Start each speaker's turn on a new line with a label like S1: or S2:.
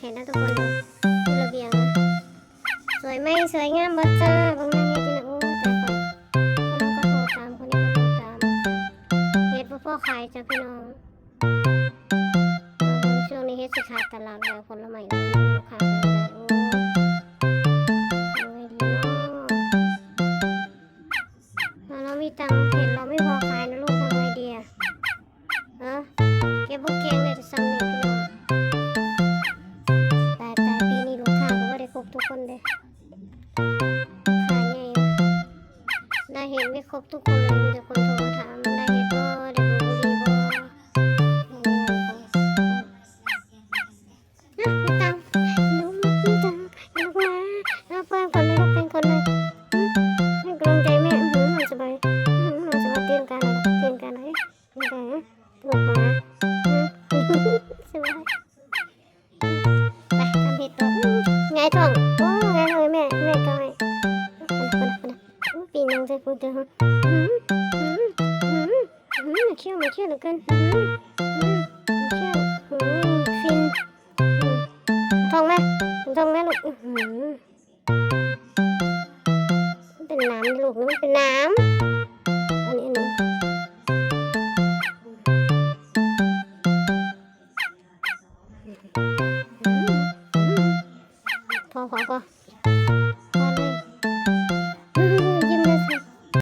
S1: เห็นนะทุกคนดูระเบียงนะสวยไหมสวยงามบ่จ้าบางนั่นเฮ็ดอยู่นะโอ้แต่ก่อนคนก็โทรตามคนนี้ก็โทรตามเฮ็ดบ่พอขายจ้ะพี่น้องช่วงนี้เฮ็ดสิขาดตลาดแล้วคนละใหม่ก็มีลูกค้าไปเลยโอ้เอาไงดีเนาะถ้าเรามีตังค์เห็นเราไม่พอขายนะลูก ได้เห็นไม่ครบทุกคนเลยมีแต่คนโทรมาถามได้เห็นบ่ได้บุรีบ่นะมีตังค์ลูกมีตังค์ลูกมาเอาเพิ่มคนเลยลูกเป็นคนเลยให้กำลังใจแม่อื้อหือมันสบายหืมสบายเตรียมการเลยเตรียมการเลยเตรียมการนะลูกมาสบายไปทำผิดตัวไงท้อง ปีนึงจะพูดเจอหืมหืมหืมหืมเขี้ยวมาเขี้ยวเหลือเกินหืมหืมเขี้ยวหืมฟินท้องไหมท้องไหมลูกหืมเป็นน้ำลูกมันเป็นน้ำอันนี้อันนี้พอพอพอ